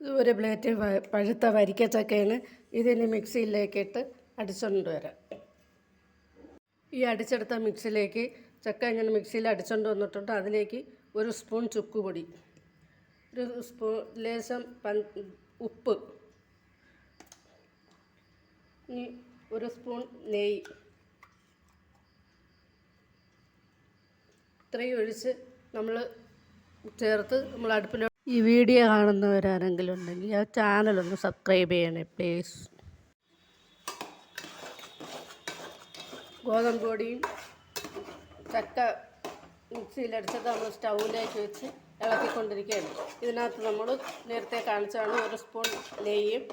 ഒരു പ്ലേറ്റ് പഴുത്ത വരിക്കച്ചക്കയാണ് ഇതിന് മിക്സിയിലേക്ക് ഇട്ട് അടിച്ചുകൊണ്ട് വരാം. ഈ അടിച്ചെടുത്ത മിക്സിയിലേക്ക് ചക്ക ഇങ്ങനെ മിക്സിയിൽ അടിച്ചുകൊണ്ട് വന്നിട്ടുണ്ട്. അതിലേക്ക് ഒരു സ്പൂൺ ചുക്കുപൊടി ഒരു സ്പൂൺ ലേശം പൻ ഉപ്പ് ഇനി ഒരു സ്പൂൺ നെയ്യ്. ഇത്രയും ഒഴിച്ച് നമ്മൾ ചേർത്ത് നമ്മൾ അടുപ്പിൽ ഈ വീഡിയോ കാണുന്നവരാരെങ്കിലും ഉണ്ടെങ്കിൽ ആ ചാനലൊന്ന് സബ്സ്ക്രൈബ് ചെയ്യണേ പ്ലീസ് ഗോതമ്പ് പൊടിയും ചക്ക മിക്സിയിലടിച്ചത് നമ്മൾ സ്റ്റൗവിലേക്ക് വെച്ച് ഇളക്കിക്കൊണ്ടിരിക്കുകയാണ്. ഇതിനകത്ത് നമ്മൾ നേരത്തെ കാണിച്ചാണ് ഒരു സ്പൂൺ നെയ്യും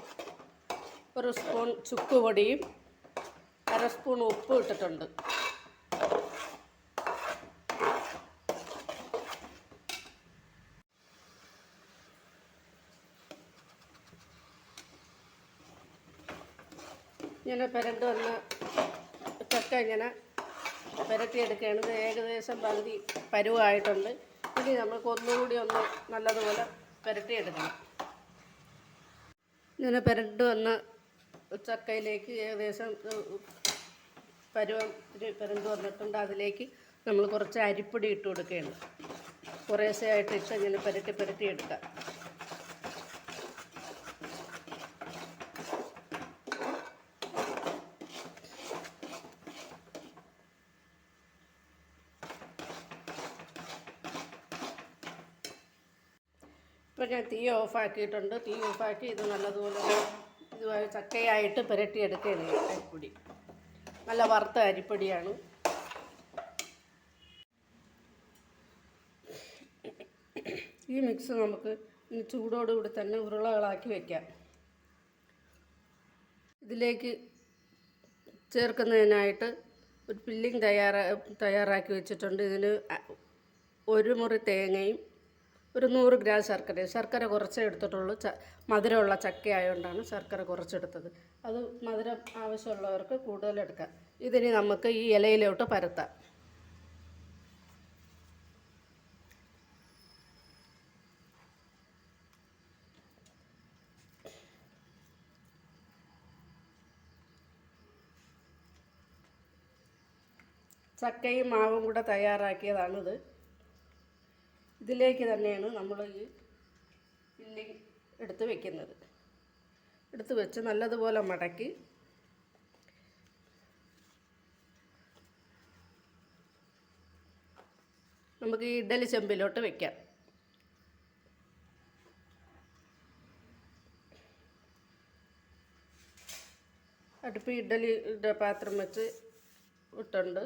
ഒരു സ്പൂൺ ചുക്ക് പൊടിയും അര സ്പൂൺ ഉപ്പ് ഇട്ടിട്ടുണ്ട്. ഇങ്ങനെ പുരണ്ട് വന്ന ചക്ക ഇങ്ങനെ പുരട്ടിയെടുക്കുകയാണ്. ഇത് ഏകദേശം പകുതി പരുവായിട്ടുണ്ട്. ഇനി നമുക്ക് ഒന്നുകൂടി ഒന്ന് നല്ലതുപോലെ പുരട്ടിയെടുക്കണം. ഇങ്ങനെ പുരണ്ട് വന്ന ചക്കയിലേക്ക് ഏകദേശം പരുവം ഇത്തിരി പുരണ്ട് വന്നിട്ടുണ്ട്. അതിലേക്ക് നമ്മൾ കുറച്ച് അരിപ്പൊടി ഇട്ട് കൊടുക്കുകയാണ്. കുറേശ്ശെ ആയിട്ട് ഇട്ട് ഇങ്ങനെ പുരട്ടി പുരട്ടി എടുക്കാം. ഇപ്പം ഞാൻ തീ ഓഫാക്കിയിട്ടുണ്ട്. തീ ഓഫാക്കി ഇത് നല്ലതുപോലെ ഇതുമായി ചക്കയായിട്ട് പുരട്ടിയെടുക്കുകയാണ് അരിപ്പൊടി. നല്ല വറുത്ത അരിപ്പൊടിയാണ്. ഈ മിക്സ് നമുക്ക് ചൂടോടുകൂടി തന്നെ ഉരുളകളാക്കി വയ്ക്കാം ഇതിലേക്ക് ചേർക്കുന്നതിനായിട്ട് ഒരു ഫില്ലിംഗ് തയ്യാറാ തയ്യാറാക്കി വെച്ചിട്ടുണ്ട്. ഇതിന് ഒരു മുറി തേങ്ങയും ഒരു നൂറ് ഗ്രാം ശർക്കര ശർക്കര കുറച്ചേ എടുത്തിട്ടുള്ളൂ. ച മധുരമുള്ള ചക്ക ആയതുകൊണ്ടാണ് ശർക്കര കുറച്ചെടുത്തത്. അത് മധുരം ആവശ്യമുള്ളവർക്ക് കൂടുതലെടുക്കാം ഇതിനി നമുക്ക് ഈ ഇലയിലോട്ട് പരത്താം. ചക്കയും മാവും കൂടെ തയ്യാറാക്കിയതാണിത്. ഇതിലേക്ക് തന്നെയാണ് നമ്മൾ ഈ ഫില്ലിങ് എടുത്ത് വെക്കുന്നത്. എടുത്ത് വെച്ച് നല്ലതുപോലെ മടക്കി നമുക്ക് ഈ ഇഡലി ചെമ്പിലോട്ട് വെക്കാം. അടുപ്പ് ഇഡലിയുടെ പാത്രം വെച്ച് ഇട്ടുണ്ട്.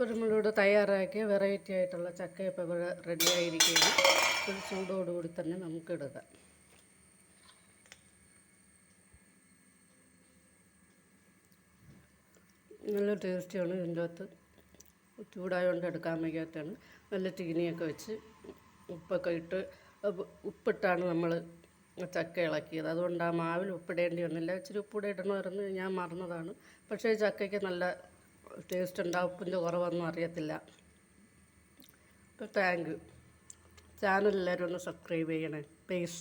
ഇപ്പോൾ നമ്മളിവിടെ തയ്യാറാക്കിയ വെറൈറ്റി ആയിട്ടുള്ള ചക്കയപ്പം ഇവിടെ റെഡി ആയിരിക്കുകയാണ്. ഒരു ചൂടോടുകൂടി തന്നെ നമുക്ക് എടുക്കാം നല്ല ടേസ്റ്റിയാണ് ഇതിന്റെ അകത്ത്. ചൂടായതുകൊണ്ട് എടുക്കാൻ വയ്യാത്തതാണ്. നല്ല ചീനിയൊക്കെ വെച്ച് ഉപ്പൊക്കെ ഇട്ട് ഉപ്പ് ഉപ്പിട്ടാണ് നമ്മൾ ചക്ക ഇളക്കിയത്. അതുകൊണ്ട് ആ മാവിൽ ഉപ്പിടേണ്ടി വന്നില്ല. ഇച്ചിരി ഉപ്പിടെ ഇടണമായിരുന്നു. ഞാൻ മറന്നതാണ്. പക്ഷേ ചക്കയ്ക്ക് നല്ല ടേസ്റ്റ് ഉണ്ടാവും ഉപ്പിന്റെ കുറവൊന്നും അറിയത്തില്ല. അപ്പോൾ താങ്ക് യു ചാനൽ എല്ലാവരും ഒന്ന് സബ്സ്ക്രൈബ് ചെയ്യണേ. പ്ലീസ്